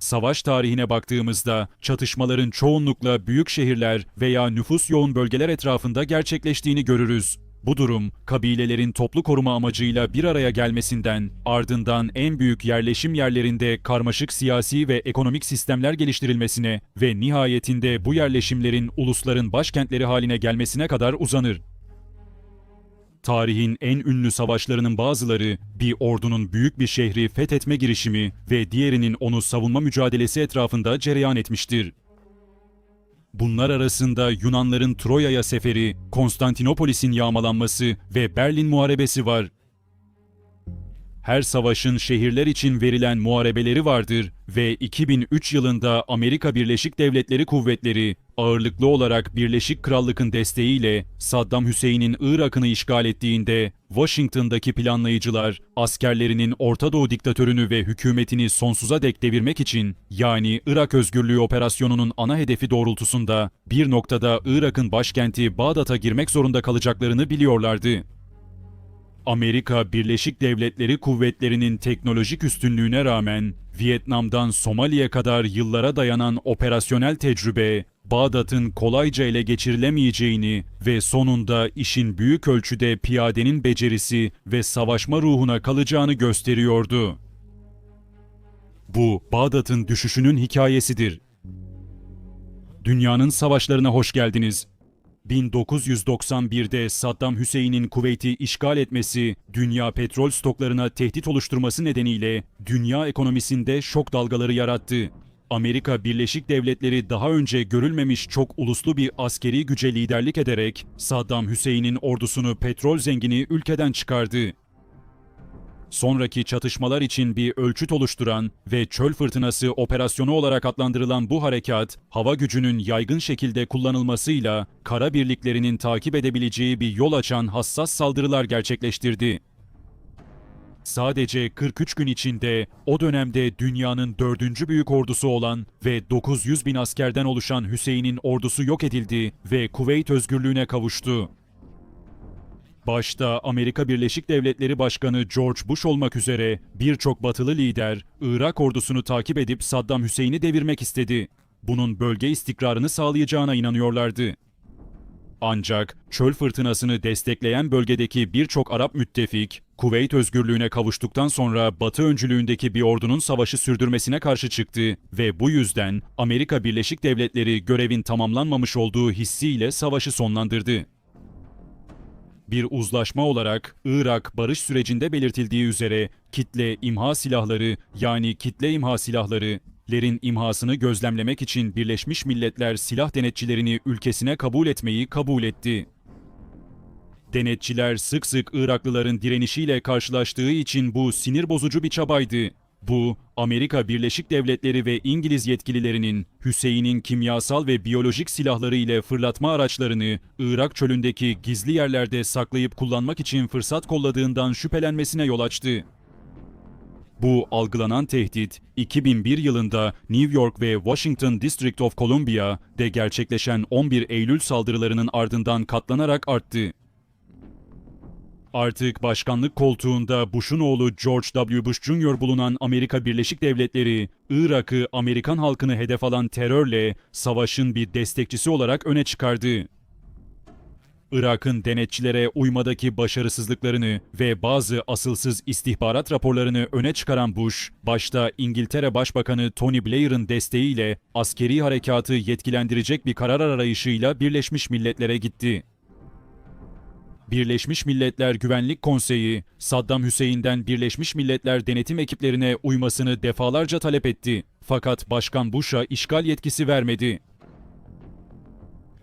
Savaş tarihine baktığımızda çatışmaların çoğunlukla büyük şehirler veya nüfus yoğun bölgeler etrafında gerçekleştiğini görürüz. Bu durum, kabilelerin toplu koruma amacıyla bir araya gelmesinden, ardından en büyük yerleşim yerlerinde karmaşık siyasi ve ekonomik sistemler geliştirilmesine ve nihayetinde bu yerleşimlerin ulusların başkentleri haline gelmesine kadar uzanır. Tarihin en ünlü savaşlarının bazıları bir ordunun büyük bir şehri fethetme girişimi ve diğerinin onu savunma mücadelesi etrafında cereyan etmiştir. Bunlar arasında Yunanların Troya'ya seferi, Konstantinopolis'in yağmalanması ve Berlin Muharebesi var. Her savaşın şehirler için verilen muharebeleri vardır ve 2003 yılında Amerika Birleşik Devletleri kuvvetleri ağırlıklı olarak Birleşik Krallık'ın desteğiyle Saddam Hüseyin'in Irak'ını işgal ettiğinde Washington'daki planlayıcılar askerlerinin Orta Doğu diktatörünü ve hükümetini sonsuza dek devirmek için yani Irak Özgürlüğü Operasyonu'nun ana hedefi doğrultusunda bir noktada Irak'ın başkenti Bağdat'a girmek zorunda kalacaklarını biliyorlardı. Amerika Birleşik Devletleri kuvvetlerinin teknolojik üstünlüğüne rağmen Vietnam'dan Somali'ye kadar yıllara dayanan operasyonel tecrübe, Bağdat'ın kolayca ele geçirilemeyeceğini ve sonunda işin büyük ölçüde piyadenin becerisi ve savaşma ruhuna kalacağını gösteriyordu. Bu Bağdat'ın düşüşünün hikayesidir. Dünyanın savaşlarına hoş geldiniz. 1991'de Saddam Hüseyin'in Kuveyt'i işgal etmesi, dünya petrol stoklarına tehdit oluşturması nedeniyle dünya ekonomisinde şok dalgaları yarattı. Amerika Birleşik Devletleri daha önce görülmemiş çok uluslu bir askeri güce liderlik ederek Saddam Hüseyin'in ordusunu petrol zengini ülkeden çıkardı. Sonraki çatışmalar için bir ölçüt oluşturan ve çöl fırtınası operasyonu olarak adlandırılan bu harekat, hava gücünün yaygın şekilde kullanılmasıyla kara birliklerinin takip edebileceği bir yol açan hassas saldırılar gerçekleştirdi. Sadece 43 gün içinde o dönemde dünyanın dördüncü büyük ordusu olan ve 900 bin askerden oluşan Hüseyin'in ordusu yok edildi ve Kuveyt özgürlüğüne kavuştu. Başta Amerika Birleşik Devletleri Başkanı George Bush olmak üzere birçok batılı lider Irak ordusunu takip edip Saddam Hüseyin'i devirmek istedi. Bunun bölge istikrarını sağlayacağına inanıyorlardı. Ancak çöl fırtınasını destekleyen bölgedeki birçok Arap müttefik, Kuveyt özgürlüğüne kavuştuktan sonra Batı öncülüğündeki bir ordunun savaşı sürdürmesine karşı çıktı ve bu yüzden Amerika Birleşik Devletleri görevin tamamlanmamış olduğu hissiyle savaşı sonlandırdı. Bir uzlaşma olarak Irak barış sürecinde belirtildiği üzere kitle imha silahları yani kitle imha silahları lerin imhasını gözlemlemek için Birleşmiş Milletler silah denetçilerini ülkesine kabul etmeyi kabul etti. Denetçiler sık sık Iraklıların direnişiyle karşılaştığı için bu sinir bozucu bir çabaydı. Bu, Amerika Birleşik Devletleri ve İngiliz yetkililerinin Hüseyin'in kimyasal ve biyolojik silahları ile fırlatma araçlarını Irak çölündeki gizli yerlerde saklayıp kullanmak için fırsat kolladığından şüphelenmesine yol açtı. Bu algılanan tehdit 2001 yılında New York ve Washington District of Columbia'de gerçekleşen 11 Eylül saldırılarının ardından katlanarak arttı. Artık başkanlık koltuğunda Bush'un oğlu George W. Bush Jr. bulunan Amerika Birleşik Devletleri, Irak'ı Amerikan halkını hedef alan terörle savaşın bir destekçisi olarak öne çıkardı. Irak'ın denetçilere uymadaki başarısızlıklarını ve bazı asılsız istihbarat raporlarını öne çıkaran Bush, başta İngiltere Başbakanı Tony Blair'ın desteğiyle askeri harekatı yetkilendirecek bir karar arayışıyla Birleşmiş Milletler'e gitti. Birleşmiş Milletler Güvenlik Konseyi, Saddam Hüseyin'den Birleşmiş Milletler denetim ekiplerine uymasını defalarca talep etti. Fakat Başkan Bush'a işgal yetkisi vermedi.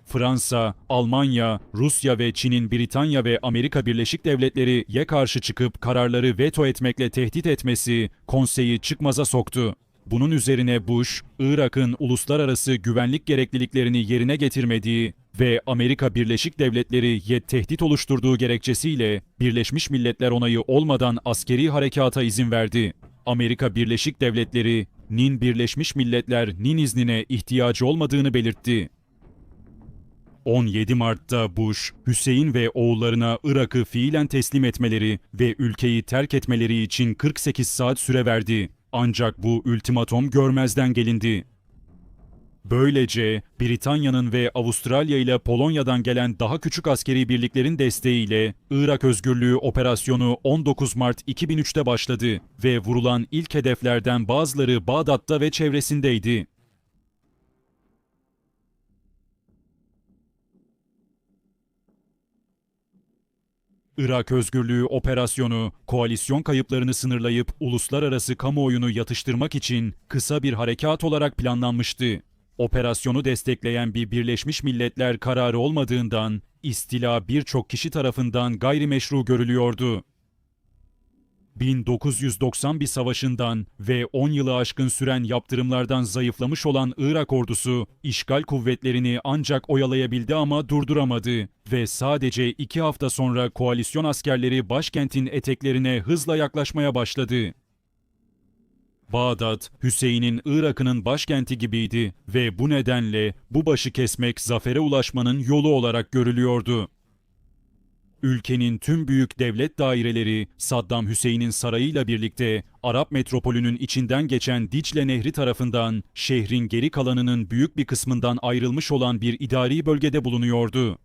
Fransa, Almanya, Rusya ve Çin'in Britanya ve Amerika Birleşik Devletleri'ye karşı çıkıp kararları veto etmekle tehdit etmesi konseyi çıkmaza soktu. Bunun üzerine Bush, Irak'ın uluslararası güvenlik gerekliliklerini yerine getirmediği ve Amerika Birleşik Devletleri'ye tehdit oluşturduğu gerekçesiyle Birleşmiş Milletler onayı olmadan askeri harekata izin verdi. Amerika Birleşik Devletleri'nin Birleşmiş Milletler'nin iznine ihtiyacı olmadığını belirtti. 17 Mart'ta Bush, Hüseyin ve oğullarına Irak'ı fiilen teslim etmeleri ve ülkeyi terk etmeleri için 48 saat süre verdi. Ancak bu ultimatom görmezden gelindi. Böylece Britanya'nın ve Avustralya ile Polonya'dan gelen daha küçük askeri birliklerin desteğiyle Irak Özgürlüğü Operasyonu 19 Mart 2003'te başladı ve vurulan ilk hedeflerden bazıları Bağdat'ta ve çevresindeydi. Irak Özgürlüğü Operasyonu, koalisyon kayıplarını sınırlayıp uluslararası kamuoyunu yatıştırmak için kısa bir harekat olarak planlanmıştı. Operasyonu destekleyen bir Birleşmiş Milletler kararı olmadığından istila birçok kişi tarafından gayrimeşru görülüyordu. 1991 savaşından ve 10 yılı aşkın süren yaptırımlardan zayıflamış olan Irak ordusu işgal kuvvetlerini ancak oyalayabildi ama durduramadı ve sadece iki hafta sonra koalisyon askerleri başkentin eteklerine hızla yaklaşmaya başladı. Bağdat, Hüseyin'in Irak'ının başkenti gibiydi ve bu nedenle bu başı kesmek zafere ulaşmanın yolu olarak görülüyordu. Ülkenin tüm büyük devlet daireleri Saddam Hüseyin'in sarayıyla birlikte Arap metropolünün içinden geçen Dicle Nehri tarafından şehrin geri kalanının büyük bir kısmından ayrılmış olan bir idari bölgede bulunuyordu.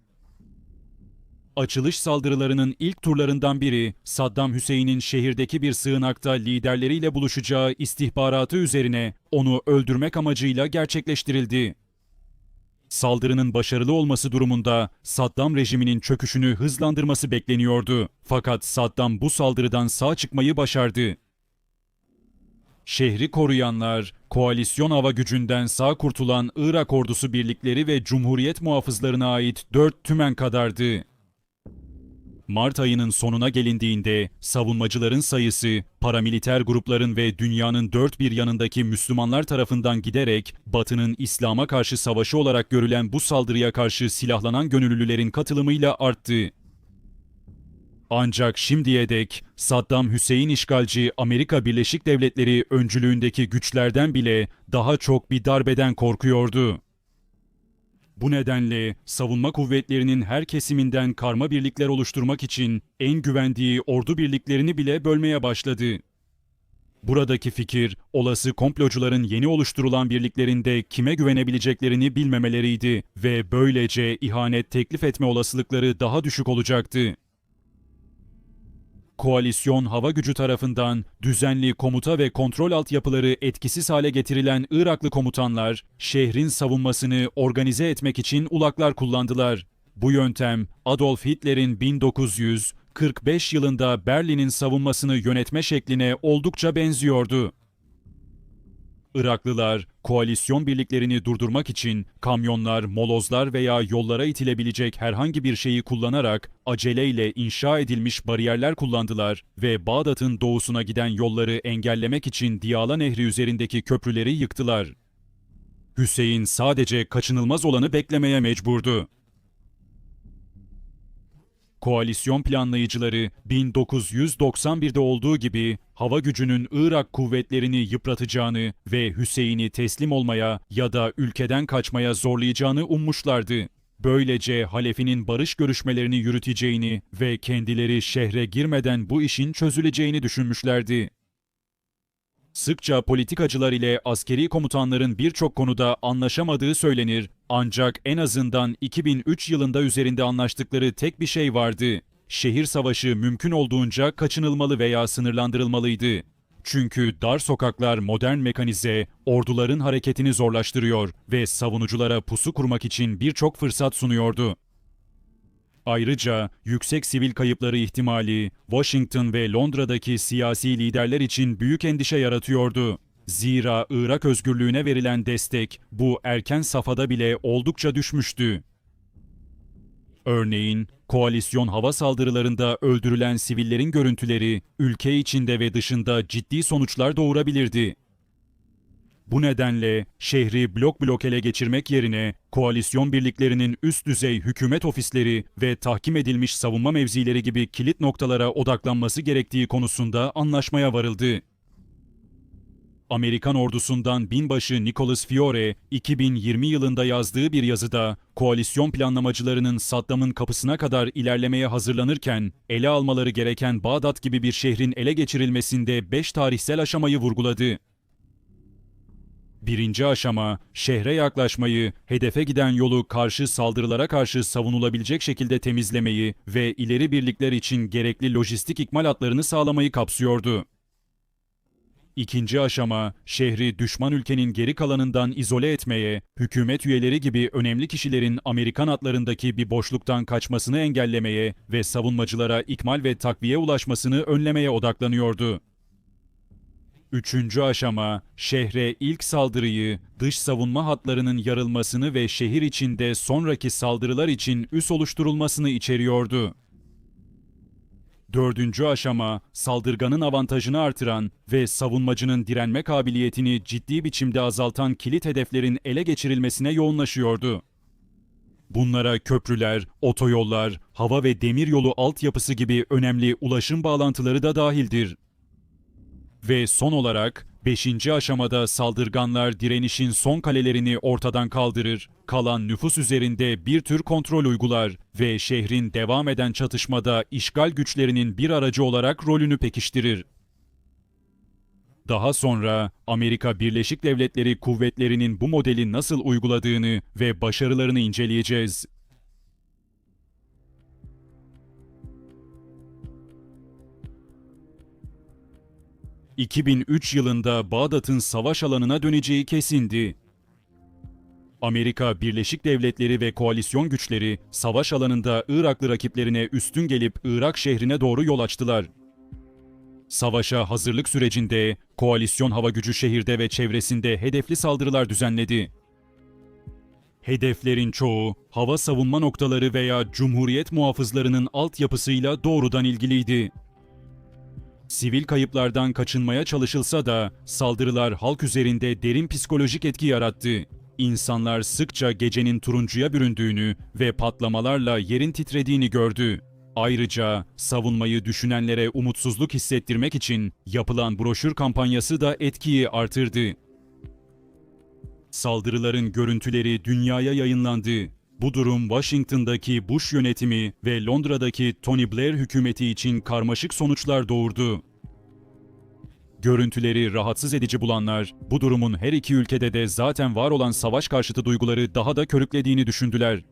Açılış saldırılarının ilk turlarından biri Saddam Hüseyin'in şehirdeki bir sığınakta liderleriyle buluşacağı istihbaratı üzerine onu öldürmek amacıyla gerçekleştirildi. Saldırının başarılı olması durumunda Saddam rejiminin çöküşünü hızlandırması bekleniyordu. Fakat Saddam bu saldırıdan sağ çıkmayı başardı. Şehri koruyanlar, koalisyon hava gücünden sağ kurtulan Irak ordusu birlikleri ve Cumhuriyet muhafızlarına ait dört tümen kadardı. Mart ayının sonuna gelindiğinde savunmacıların sayısı paramiliter grupların ve dünyanın dört bir yanındaki Müslümanlar tarafından giderek Batı'nın İslam'a karşı savaşı olarak görülen bu saldırıya karşı silahlanan gönüllülerin katılımıyla arttı. Ancak şimdiye dek Saddam Hüseyin işgalci Amerika Birleşik Devletleri öncülüğündeki güçlerden bile daha çok bir darbeden korkuyordu. Bu nedenle savunma kuvvetlerinin her kesiminden karma birlikler oluşturmak için en güvendiği ordu birliklerini bile bölmeye başladı. Buradaki fikir, olası komplocuların yeni oluşturulan birliklerinde kime güvenebileceklerini bilmemeleriydi ve böylece ihanet teklif etme olasılıkları daha düşük olacaktı koalisyon hava gücü tarafından düzenli komuta ve kontrol altyapıları etkisiz hale getirilen Iraklı komutanlar, şehrin savunmasını organize etmek için ulaklar kullandılar. Bu yöntem Adolf Hitler'in 1945 yılında Berlin'in savunmasını yönetme şekline oldukça benziyordu. Iraklılar koalisyon birliklerini durdurmak için kamyonlar, molozlar veya yollara itilebilecek herhangi bir şeyi kullanarak aceleyle inşa edilmiş bariyerler kullandılar ve Bağdat'ın doğusuna giden yolları engellemek için Diyala Nehri üzerindeki köprüleri yıktılar. Hüseyin sadece kaçınılmaz olanı beklemeye mecburdu. Koalisyon planlayıcıları 1991'de olduğu gibi hava gücünün Irak kuvvetlerini yıpratacağını ve Hüseyin'i teslim olmaya ya da ülkeden kaçmaya zorlayacağını ummuşlardı. Böylece Halefi'nin barış görüşmelerini yürüteceğini ve kendileri şehre girmeden bu işin çözüleceğini düşünmüşlerdi. Sıkça politikacılar ile askeri komutanların birçok konuda anlaşamadığı söylenir ancak en azından 2003 yılında üzerinde anlaştıkları tek bir şey vardı. Şehir savaşı mümkün olduğunca kaçınılmalı veya sınırlandırılmalıydı. Çünkü dar sokaklar modern mekanize, orduların hareketini zorlaştırıyor ve savunuculara pusu kurmak için birçok fırsat sunuyordu. Ayrıca yüksek sivil kayıpları ihtimali Washington ve Londra'daki siyasi liderler için büyük endişe yaratıyordu. Zira Irak özgürlüğüne verilen destek bu erken safhada bile oldukça düşmüştü. Örneğin koalisyon hava saldırılarında öldürülen sivillerin görüntüleri ülke içinde ve dışında ciddi sonuçlar doğurabilirdi. Bu nedenle şehri blok blok ele geçirmek yerine koalisyon birliklerinin üst düzey hükümet ofisleri ve tahkim edilmiş savunma mevzileri gibi kilit noktalara odaklanması gerektiği konusunda anlaşmaya varıldı. Amerikan ordusundan binbaşı Nicholas Fiore 2020 yılında yazdığı bir yazıda koalisyon planlamacılarının Saddam'ın kapısına kadar ilerlemeye hazırlanırken ele almaları gereken Bağdat gibi bir şehrin ele geçirilmesinde 5 tarihsel aşamayı vurguladı. Birinci aşama, şehre yaklaşmayı, hedefe giden yolu karşı saldırılara karşı savunulabilecek şekilde temizlemeyi ve ileri birlikler için gerekli lojistik ikmal hatlarını sağlamayı kapsıyordu. İkinci aşama, şehri düşman ülkenin geri kalanından izole etmeye, hükümet üyeleri gibi önemli kişilerin Amerikan hatlarındaki bir boşluktan kaçmasını engellemeye ve savunmacılara ikmal ve takviye ulaşmasını önlemeye odaklanıyordu. Üçüncü aşama, şehre ilk saldırıyı, dış savunma hatlarının yarılmasını ve şehir içinde sonraki saldırılar için üs oluşturulmasını içeriyordu. Dördüncü aşama, saldırganın avantajını artıran ve savunmacının direnme kabiliyetini ciddi biçimde azaltan kilit hedeflerin ele geçirilmesine yoğunlaşıyordu. Bunlara köprüler, otoyollar, hava ve demiryolu altyapısı gibi önemli ulaşım bağlantıları da dahildir. Ve son olarak 5. aşamada saldırganlar direnişin son kalelerini ortadan kaldırır, kalan nüfus üzerinde bir tür kontrol uygular ve şehrin devam eden çatışmada işgal güçlerinin bir aracı olarak rolünü pekiştirir. Daha sonra Amerika Birleşik Devletleri kuvvetlerinin bu modeli nasıl uyguladığını ve başarılarını inceleyeceğiz. 2003 yılında Bağdat'ın savaş alanına döneceği kesindi. Amerika Birleşik Devletleri ve koalisyon güçleri savaş alanında Iraklı rakiplerine üstün gelip Irak şehrine doğru yol açtılar. Savaşa hazırlık sürecinde koalisyon hava gücü şehirde ve çevresinde hedefli saldırılar düzenledi. Hedeflerin çoğu hava savunma noktaları veya Cumhuriyet muhafızlarının altyapısıyla doğrudan ilgiliydi. Sivil kayıplardan kaçınmaya çalışılsa da saldırılar halk üzerinde derin psikolojik etki yarattı. İnsanlar sıkça gecenin turuncuya büründüğünü ve patlamalarla yerin titrediğini gördü. Ayrıca savunmayı düşünenlere umutsuzluk hissettirmek için yapılan broşür kampanyası da etkiyi artırdı. Saldırıların görüntüleri dünyaya yayınlandı. Bu durum Washington'daki Bush yönetimi ve Londra'daki Tony Blair hükümeti için karmaşık sonuçlar doğurdu. Görüntüleri rahatsız edici bulanlar, bu durumun her iki ülkede de zaten var olan savaş karşıtı duyguları daha da körüklediğini düşündüler.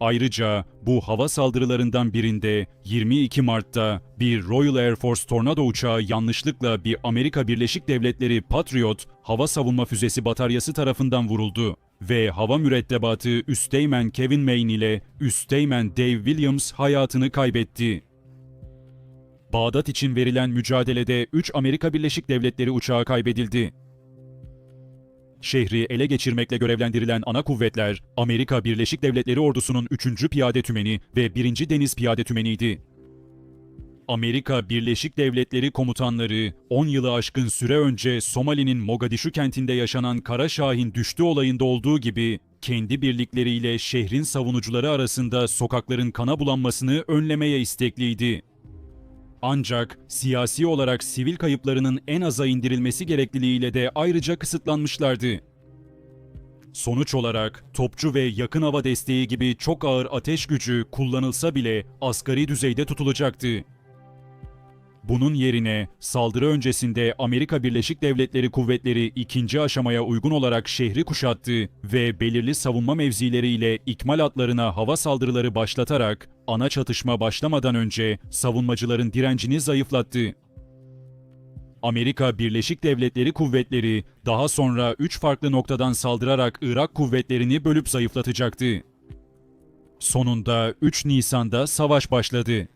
Ayrıca bu hava saldırılarından birinde 22 Mart'ta bir Royal Air Force Tornado uçağı yanlışlıkla bir Amerika Birleşik Devletleri Patriot hava savunma füzesi bataryası tarafından vuruldu ve hava mürettebatı Üsteğmen Kevin Main ile Üsteğmen Dave Williams hayatını kaybetti. Bağdat için verilen mücadelede 3 Amerika Birleşik Devletleri uçağı kaybedildi. Şehri ele geçirmekle görevlendirilen ana kuvvetler, Amerika Birleşik Devletleri ordusunun 3. Piyade Tümeni ve 1. Deniz Piyade Tümeni'ydi. Amerika Birleşik Devletleri komutanları 10 yılı aşkın süre önce Somali'nin Mogadishu kentinde yaşanan Kara Şahin düştü olayında olduğu gibi kendi birlikleriyle şehrin savunucuları arasında sokakların kana bulanmasını önlemeye istekliydi. Ancak siyasi olarak sivil kayıplarının en aza indirilmesi gerekliliğiyle de ayrıca kısıtlanmışlardı. Sonuç olarak topçu ve yakın hava desteği gibi çok ağır ateş gücü kullanılsa bile asgari düzeyde tutulacaktı. Bunun yerine saldırı öncesinde Amerika Birleşik Devletleri kuvvetleri ikinci aşamaya uygun olarak şehri kuşattı ve belirli savunma mevzileriyle ikmal hatlarına hava saldırıları başlatarak ana çatışma başlamadan önce savunmacıların direncini zayıflattı. Amerika Birleşik Devletleri kuvvetleri daha sonra üç farklı noktadan saldırarak Irak kuvvetlerini bölüp zayıflatacaktı. Sonunda 3 Nisan'da savaş başladı.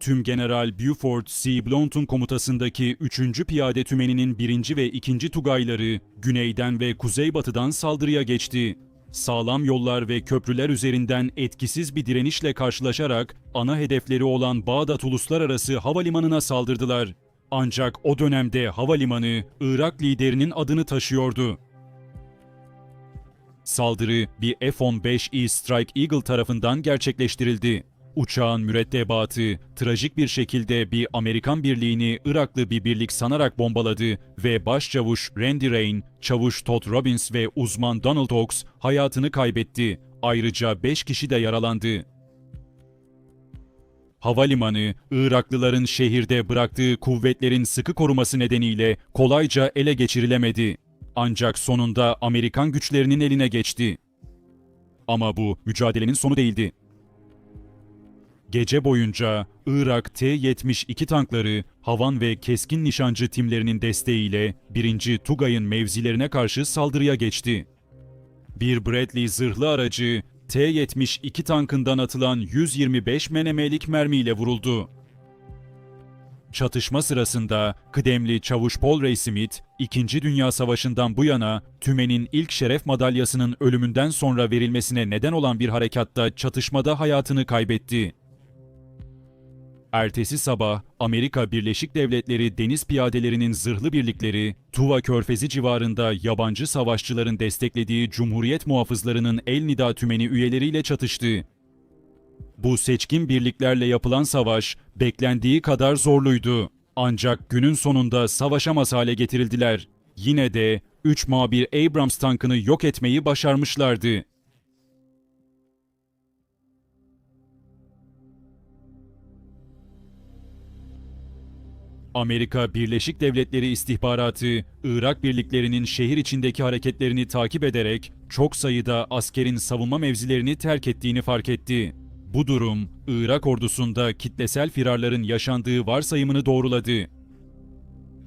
Tüm General Buford C. Blount'un komutasındaki 3. Piyade Tümeni'nin 1. ve 2. Tugayları güneyden ve kuzeybatıdan saldırıya geçti. Sağlam yollar ve köprüler üzerinden etkisiz bir direnişle karşılaşarak ana hedefleri olan Bağdat Uluslararası Havalimanı'na saldırdılar. Ancak o dönemde havalimanı Irak liderinin adını taşıyordu. Saldırı bir F-15E Strike Eagle tarafından gerçekleştirildi. Uçağın mürettebatı trajik bir şekilde bir Amerikan birliğini Iraklı bir birlik sanarak bombaladı ve başçavuş Randy Rain, çavuş Todd Robbins ve uzman Donald Oaks hayatını kaybetti. Ayrıca 5 kişi de yaralandı. Havalimanı, Iraklıların şehirde bıraktığı kuvvetlerin sıkı koruması nedeniyle kolayca ele geçirilemedi. Ancak sonunda Amerikan güçlerinin eline geçti. Ama bu mücadelenin sonu değildi. Gece boyunca Irak T-72 tankları, havan ve keskin nişancı timlerinin desteğiyle 1. Tugay'ın mevzilerine karşı saldırıya geçti. Bir Bradley zırhlı aracı T-72 tankından atılan 125 menemelik mermiyle vuruldu. Çatışma sırasında kıdemli çavuş Paul Ray Smith, 2. Dünya Savaşı'ndan bu yana tümenin ilk şeref madalyasının ölümünden sonra verilmesine neden olan bir harekatta çatışmada hayatını kaybetti. Ertesi sabah Amerika Birleşik Devletleri deniz piyadelerinin zırhlı birlikleri Tuva Körfezi civarında yabancı savaşçıların desteklediği Cumhuriyet Muhafızlarının El Nida tümeni üyeleriyle çatıştı. Bu seçkin birliklerle yapılan savaş beklendiği kadar zorluydu. Ancak günün sonunda savaşamaz hale getirildiler. Yine de 3 Mabir Abrams tankını yok etmeyi başarmışlardı. Amerika Birleşik Devletleri istihbaratı, Irak birliklerinin şehir içindeki hareketlerini takip ederek çok sayıda askerin savunma mevzilerini terk ettiğini fark etti. Bu durum, Irak ordusunda kitlesel firarların yaşandığı varsayımını doğruladı.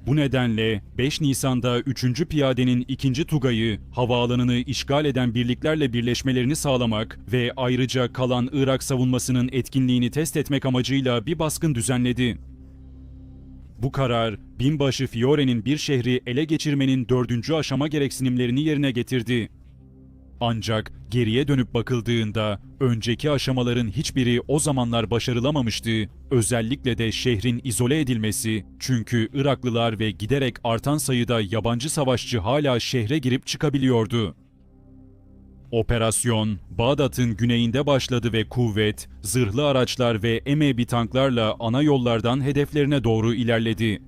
Bu nedenle 5 Nisan'da 3. Piyadenin 2. Tugay'ı havaalanını işgal eden birliklerle birleşmelerini sağlamak ve ayrıca kalan Irak savunmasının etkinliğini test etmek amacıyla bir baskın düzenledi. Bu karar, binbaşı Fiore'nin bir şehri ele geçirmenin dördüncü aşama gereksinimlerini yerine getirdi. Ancak geriye dönüp bakıldığında önceki aşamaların hiçbiri o zamanlar başarılamamıştı. Özellikle de şehrin izole edilmesi çünkü Iraklılar ve giderek artan sayıda yabancı savaşçı hala şehre girip çıkabiliyordu. Operasyon, Bağdat'ın güneyinde başladı ve kuvvet, zırhlı araçlar ve emebi tanklarla ana yollardan hedeflerine doğru ilerledi.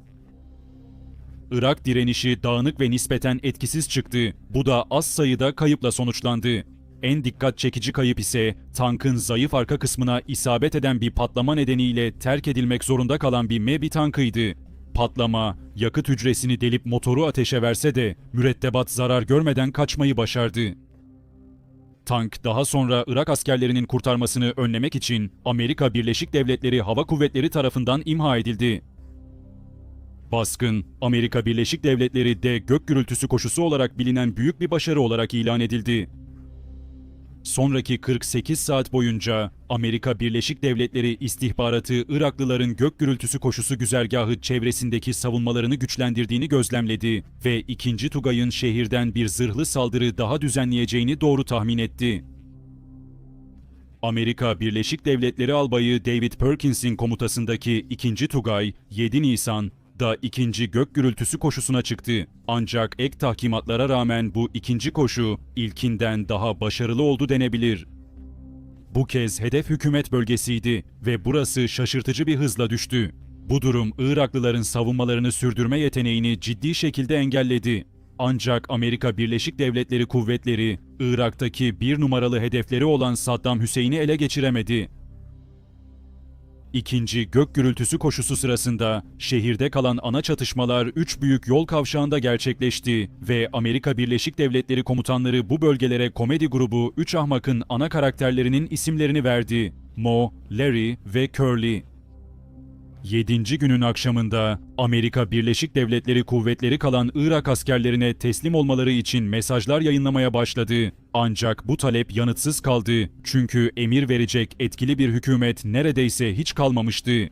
Irak direnişi dağınık ve nispeten etkisiz çıktı. Bu da az sayıda kayıpla sonuçlandı. En dikkat çekici kayıp ise tankın zayıf arka kısmına isabet eden bir patlama nedeniyle terk edilmek zorunda kalan bir MEBI tankıydı. Patlama, yakıt hücresini delip motoru ateşe verse de mürettebat zarar görmeden kaçmayı başardı. Tank daha sonra Irak askerlerinin kurtarmasını önlemek için Amerika Birleşik Devletleri Hava Kuvvetleri tarafından imha edildi. Baskın, Amerika Birleşik Devletleri de gök gürültüsü koşusu olarak bilinen büyük bir başarı olarak ilan edildi. Sonraki 48 saat boyunca Amerika Birleşik Devletleri istihbaratı Iraklıların gök gürültüsü koşusu güzergahı çevresindeki savunmalarını güçlendirdiğini gözlemledi ve 2. Tugay'ın şehirden bir zırhlı saldırı daha düzenleyeceğini doğru tahmin etti. Amerika Birleşik Devletleri albayı David Perkins'in komutasındaki 2. Tugay 7 Nisan da ikinci gök gürültüsü koşusuna çıktı. Ancak ek tahkimatlara rağmen bu ikinci koşu ilkinden daha başarılı oldu denebilir. Bu kez hedef hükümet bölgesiydi ve burası şaşırtıcı bir hızla düştü. Bu durum Iraklıların savunmalarını sürdürme yeteneğini ciddi şekilde engelledi. Ancak Amerika Birleşik Devletleri kuvvetleri Irak'taki bir numaralı hedefleri olan Saddam Hüseyin'i ele geçiremedi. İkinci gök gürültüsü koşusu sırasında şehirde kalan ana çatışmalar üç büyük yol kavşağında gerçekleşti ve Amerika Birleşik Devletleri komutanları bu bölgelere komedi grubu Üç Ahmak'ın ana karakterlerinin isimlerini verdi. Mo, Larry ve Curly. Yedinci günün akşamında Amerika Birleşik Devletleri kuvvetleri kalan Irak askerlerine teslim olmaları için mesajlar yayınlamaya başladı. Ancak bu talep yanıtsız kaldı çünkü emir verecek etkili bir hükümet neredeyse hiç kalmamıştı.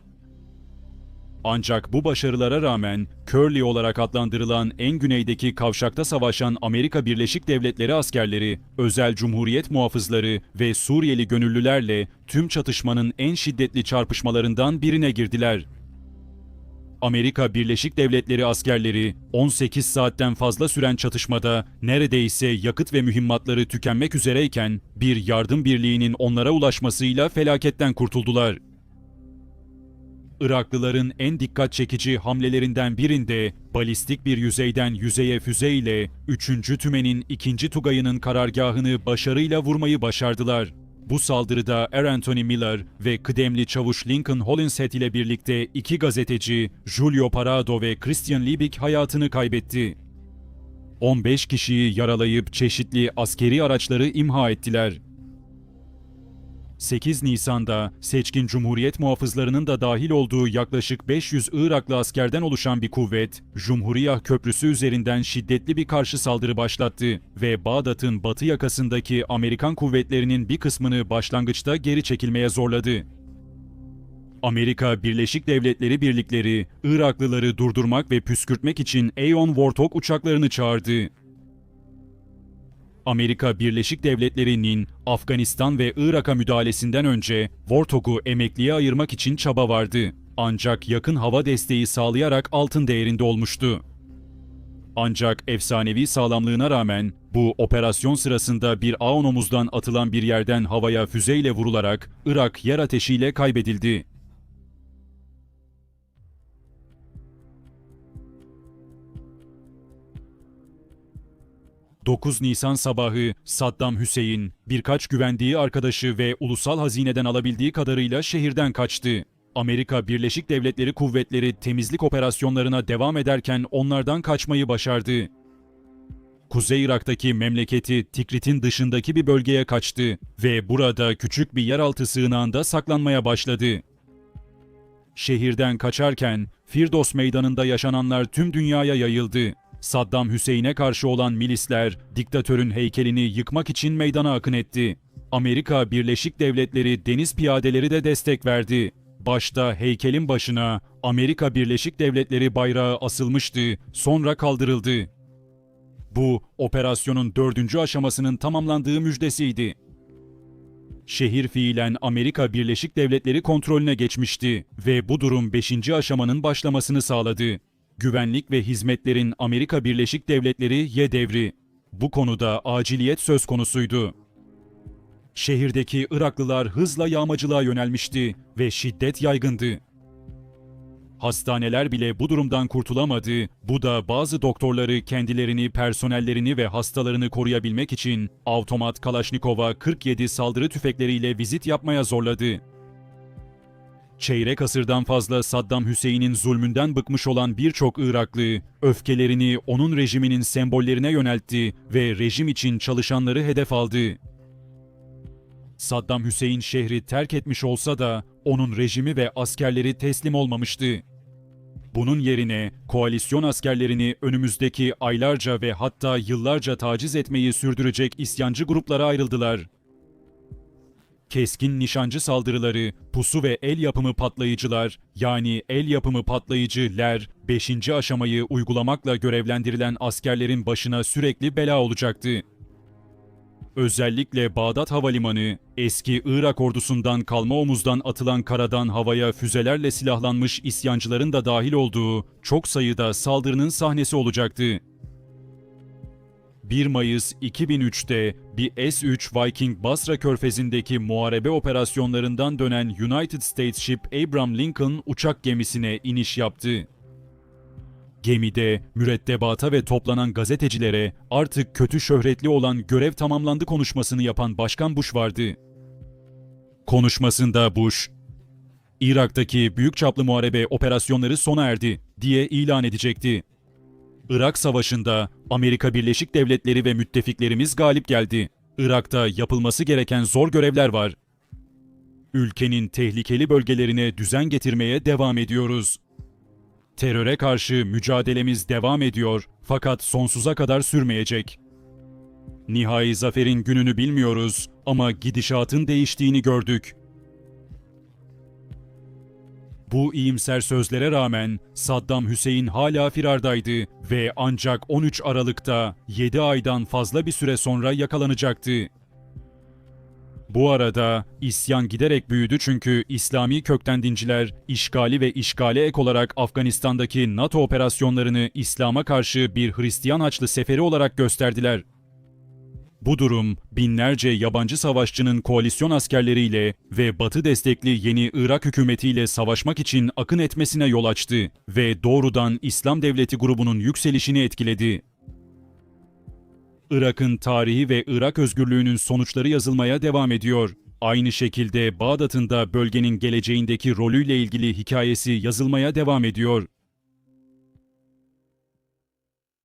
Ancak bu başarılara rağmen Curly olarak adlandırılan en güneydeki kavşakta savaşan Amerika Birleşik Devletleri askerleri, özel cumhuriyet muhafızları ve Suriyeli gönüllülerle tüm çatışmanın en şiddetli çarpışmalarından birine girdiler. Amerika Birleşik Devletleri askerleri 18 saatten fazla süren çatışmada neredeyse yakıt ve mühimmatları tükenmek üzereyken bir yardım birliğinin onlara ulaşmasıyla felaketten kurtuldular. Iraklıların en dikkat çekici hamlelerinden birinde balistik bir yüzeyden yüzeye füze ile 3. Tümen'in 2. Tugayı'nın karargahını başarıyla vurmayı başardılar. Bu saldırıda R. Anthony Miller ve kıdemli çavuş Lincoln Hollinshead ile birlikte iki gazeteci Julio Parado ve Christian Liebig hayatını kaybetti. 15 kişiyi yaralayıp çeşitli askeri araçları imha ettiler. 8 Nisan'da seçkin Cumhuriyet muhafızlarının da dahil olduğu yaklaşık 500 Iraklı askerden oluşan bir kuvvet, Cumhuriyah Köprüsü üzerinden şiddetli bir karşı saldırı başlattı ve Bağdat'ın batı yakasındaki Amerikan kuvvetlerinin bir kısmını başlangıçta geri çekilmeye zorladı. Amerika Birleşik Devletleri birlikleri Iraklıları durdurmak ve püskürtmek için Aeon Warthog uçaklarını çağırdı. Amerika Birleşik Devletleri'nin Afganistan ve Irak'a müdahalesinden önce Warthog'u emekliye ayırmak için çaba vardı. Ancak yakın hava desteği sağlayarak altın değerinde olmuştu. Ancak efsanevi sağlamlığına rağmen bu operasyon sırasında bir Aon omuzdan atılan bir yerden havaya füzeyle vurularak Irak yer ateşiyle kaybedildi. 9 Nisan sabahı Saddam Hüseyin birkaç güvendiği arkadaşı ve ulusal hazineden alabildiği kadarıyla şehirden kaçtı. Amerika Birleşik Devletleri kuvvetleri temizlik operasyonlarına devam ederken onlardan kaçmayı başardı. Kuzey Irak'taki memleketi Tikrit'in dışındaki bir bölgeye kaçtı ve burada küçük bir yeraltı sığınağında saklanmaya başladı. Şehirden kaçarken Firdos Meydanı'nda yaşananlar tüm dünyaya yayıldı. Saddam Hüseyin'e karşı olan milisler diktatörün heykelini yıkmak için meydana akın etti. Amerika Birleşik Devletleri deniz piyadeleri de destek verdi. Başta heykelin başına Amerika Birleşik Devletleri bayrağı asılmıştı, sonra kaldırıldı. Bu, operasyonun dördüncü aşamasının tamamlandığı müjdesiydi. Şehir fiilen Amerika Birleşik Devletleri kontrolüne geçmişti ve bu durum 5. aşamanın başlamasını sağladı. Güvenlik ve hizmetlerin Amerika Birleşik Devletleri ye devri. Bu konuda aciliyet söz konusuydu. Şehirdeki Iraklılar hızla yağmacılığa yönelmişti ve şiddet yaygındı. Hastaneler bile bu durumdan kurtulamadı. Bu da bazı doktorları kendilerini, personellerini ve hastalarını koruyabilmek için avtomat Kalaşnikov'a 47 saldırı tüfekleriyle vizit yapmaya zorladı. Çeyrek asırdan fazla Saddam Hüseyin'in zulmünden bıkmış olan birçok Iraklı, öfkelerini onun rejiminin sembollerine yöneltti ve rejim için çalışanları hedef aldı. Saddam Hüseyin şehri terk etmiş olsa da onun rejimi ve askerleri teslim olmamıştı. Bunun yerine koalisyon askerlerini önümüzdeki aylarca ve hatta yıllarca taciz etmeyi sürdürecek isyancı gruplara ayrıldılar. Keskin nişancı saldırıları, pusu ve el yapımı patlayıcılar, yani el yapımı patlayıcılar 5. aşamayı uygulamakla görevlendirilen askerlerin başına sürekli bela olacaktı. Özellikle Bağdat Havalimanı, eski Irak ordusundan kalma omuzdan atılan karadan havaya füzelerle silahlanmış isyancıların da dahil olduğu çok sayıda saldırının sahnesi olacaktı. 1 Mayıs 2003'te bir S-3 Viking Basra körfezindeki muharebe operasyonlarından dönen United States Ship Abraham Lincoln uçak gemisine iniş yaptı. Gemide mürettebata ve toplanan gazetecilere artık kötü şöhretli olan görev tamamlandı konuşmasını yapan Başkan Bush vardı. Konuşmasında Bush, Irak'taki büyük çaplı muharebe operasyonları sona erdi diye ilan edecekti. Irak Savaşı'nda Amerika Birleşik Devletleri ve müttefiklerimiz galip geldi. Irak'ta yapılması gereken zor görevler var. Ülkenin tehlikeli bölgelerine düzen getirmeye devam ediyoruz. Teröre karşı mücadelemiz devam ediyor fakat sonsuza kadar sürmeyecek. Nihai zaferin gününü bilmiyoruz ama gidişatın değiştiğini gördük. Bu iyimser sözlere rağmen Saddam Hüseyin hala firardaydı ve ancak 13 Aralık'ta 7 aydan fazla bir süre sonra yakalanacaktı. Bu arada isyan giderek büyüdü çünkü İslami kökten dinciler işgali ve işgale ek olarak Afganistan'daki NATO operasyonlarını İslam'a karşı bir Hristiyan Haçlı seferi olarak gösterdiler. Bu durum binlerce yabancı savaşçının koalisyon askerleriyle ve Batı destekli yeni Irak hükümetiyle savaşmak için akın etmesine yol açtı ve doğrudan İslam Devleti grubunun yükselişini etkiledi. Irak'ın tarihi ve Irak özgürlüğünün sonuçları yazılmaya devam ediyor. Aynı şekilde Bağdat'ın da bölgenin geleceğindeki rolüyle ilgili hikayesi yazılmaya devam ediyor.